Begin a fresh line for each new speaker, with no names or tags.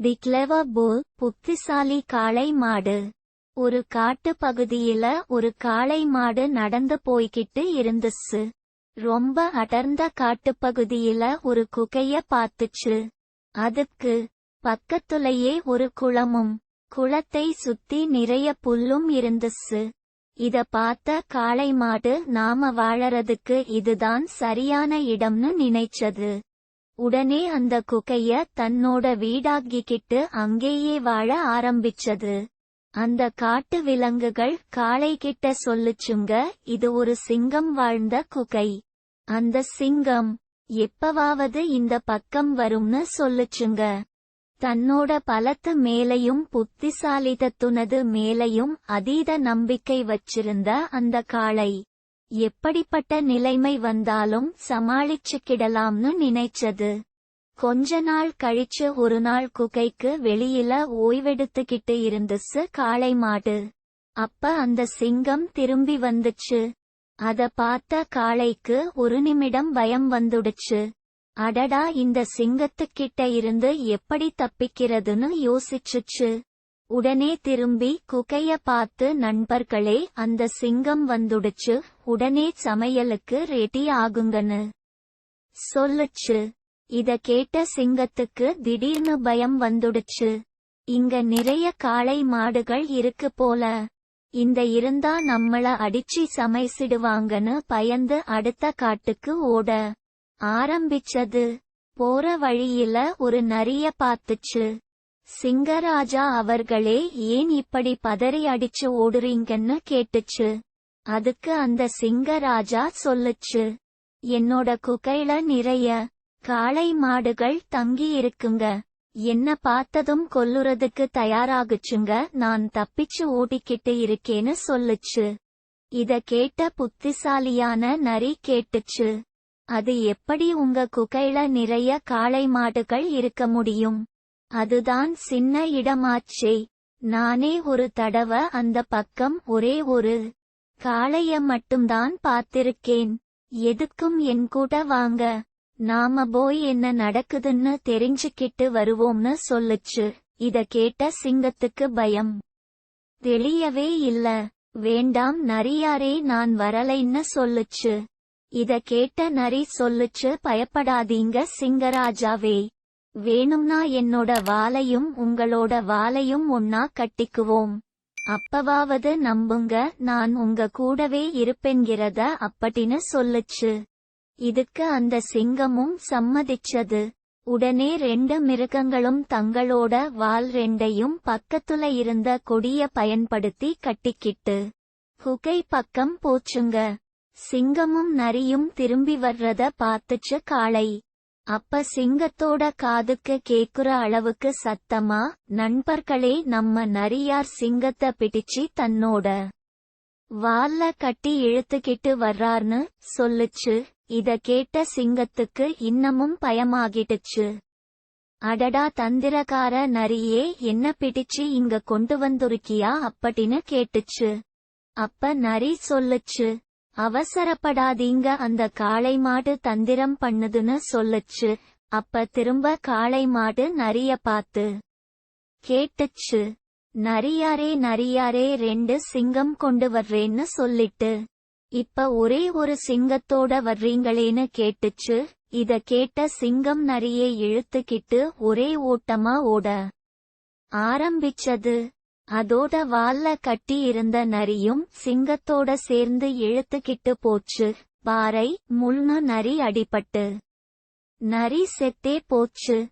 தி clever புல் புத்திசாலி காளை மாடு. ஒரு காட்டு பகுதியில ஒரு காளை மாடு நடந்து போய்கிட்டு இருந்துச்சு. ரொம்ப அடர்ந்த காட்டுப்பகுதியில ஒரு குகைய பாத்துச்சு அதுக்கு பக்கத்துலயே ஒரு குளமும் குளத்தை சுத்தி நிறைய புல்லும் இருந்துச்சு. இத பார்த்த காளை மாடு நாம வாழறதுக்கு இதுதான் சரியான இடம்னு நினைச்சது. உடனே அந்த குகைய தன்னோட வீடாக்கிக்கிட்டு அங்கேயே வாழ ஆரம்பிச்சது. அந்த காட்டு விலங்குகள் காளை கிட்ட சொல்லுச்சுங்க இது ஒரு சிங்கம் வாழ்ந்த குகை. அந்த சிங்கம் எப்பவாவது இந்த பக்கம் வரும்னு சொல்லுச்சுங்க. தன்னோட பலத்து மேலையும் புத்திசாலிதத்துனது மேலையும் அதீத நம்பிக்கை வச்சிருந்த அந்த காளை. எப்படிப்பட்ட நிலைமை வந்தாலும் சமாளிச்சுக்கிடலாம்னு நினைச்சது. கொஞ்ச நாள் கழிச்சு ஒரு நாள் குகைக்கு வெளியில ஓய்வெடுத்துக்கிட்டு இருந்துச்சு காளை மாடு. அப்ப அந்த சிங்கம் திரும்பி வந்துச்சு. அத பார்த்த காளைக்கு ஒரு நிமிடம் பயம் வந்துடுச்சு. அடடா இந்த சிங்கத்துக்கிட்ட இருந்து எப்படி தப்பிக்கிறதுன்னு யோசிச்சுச்சு. உடனே திரும்பி குகைய பார்த்து நண்பர்களே அந்த சிங்கம் வந்துடுச்சு. உடனே சமையலுக்கு ரெடி ஆகுங்கன்னு சொல்லுச்சு. இத கேட்ட சிங்கத்துக்கு திடீர்னு பயம் வந்துடுச்சு. இங்க நிறைய காளை மாடுகள் இருக்கு போல. இந்த இருந்தா நம்மள அடிச்சு சமைச்சிடுவாங்கன்னு பயந்து அடுத்த காட்டுக்கு ஓட ஆரம்பிச்சது. போற வழியில ஒரு நரிய பாத்துச்சு சிங்கராஜா அவர்களே ஏன் இப்படி பதறி அடிச்சு ஓடுறீங்கன்னு கேட்டுச்சு. அதுக்கு அந்த சிங்கராஜா சொல்லுச்சு. என்னோட குகையில நிறைய காளை மாடுகள் தங்கி இருக்குங்க. என்ன பார்த்ததும் கொல்லுறதுக்கு தயாராகுச்சுங்க. நான் தப்பிச்சு ஓடிக்கிட்டு இருக்கேன்னு சொல்லுச்சு. இத கேட்ட புத்திசாலியான நரி கேட்டுச்சு. அது எப்படி உங்க குகையில நிறைய காளை மாடுகள் இருக்க முடியும்? அதுதான் சின்ன இடமாச்சே. நானே ஒரு தடவ அந்த பக்கம் ஒரே ஒரு காளைய மட்டும்தான் பார்த்திருக்கேன். எதுக்கும் என் கூட வாங்க. நாம போய் என்ன நடக்குதுன்னு தெரிஞ்சுக்கிட்டு வருவோம்னு சொல்லுச்சு. இத கேட்ட சிங்கத்துக்கு பயம். தெளியவே இல்ல. வேண்டாம் நரியாரே நான் வரலைன்னு சொல்லுச்சு. இத கேட்ட நரி சொல்லுச்சு பயப்படாதீங்க சிங்கராஜாவே. வேணும்னா என்னோட வாலையும் உங்களோட வாலையும் ஒன்னா கட்டிக்குவோம். அப்பவாவது நம்புங்க நான் உங்க கூடவே இருப்பென்கிறத அப்படின்னு சொல்லுச்சு. இதுக்கு அந்த சிங்கமும் சம்மதிச்சது. உடனே ரெண்டு மிருகங்களும் தங்களோட வால் ரெண்டையும் பக்கத்துல இருந்த கொடிய பயன்படுத்தி கட்டிக்கிட்டு குகை பக்கம் போச்சுங்க. சிங்கமும் நரியும் திரும்பி வர்றத பார்த்துச்சு காளை. அப்ப சிங்கத்தோட காதுக்கு கேக்குற அளவுக்கு சத்தமா? நண்பர்களே நம்ம நரியார் சிங்கத்தை பிடிச்சு தன்னோட வால்ல கட்டி இழுத்துக்கிட்டு வர்றார்னு சொல்லுச்சு. இத கேட்ட சிங்கத்துக்கு இன்னமும் பயமாகிடுச்சு. அடடா தந்திரகார நரியே என்ன பிடிச்சு இங்க கொண்டு வந்துருக்கியா? அப்படின்னு கேட்டுச்சு. அப்ப நரி சொல்லுச்சு. அவசரப்படாதீங்க. அந்த காளை மாடு தந்திரம் பண்ணுதுன்னு சொல்லுச்சு. அப்ப திரும்ப காளை மாடு நரிய பார்த்து கேட்டுச்சு. நரியாரே நரியாரே ரெண்டு சிங்கம் கொண்டு வர்றேன்னு சொல்லிட்டு. இப்ப ஒரே ஒரு சிங்கத்தோட வர்றீங்களேன்னு கேட்டுச்சு. இத கேட்ட சிங்கம் நரியை இழுத்துக்கிட்டு ஒரே ஓட்டமா ஓட ஆரம்பிச்சது. அதோட வால்ல கட்டி இருந்த நரியும் சிங்கத்தோட சேர்ந்து இழுத்துக்கிட்டு போச்சு. பாறை முள்னு நரி அடிபட்டு. நரி செத்தே போச்சு.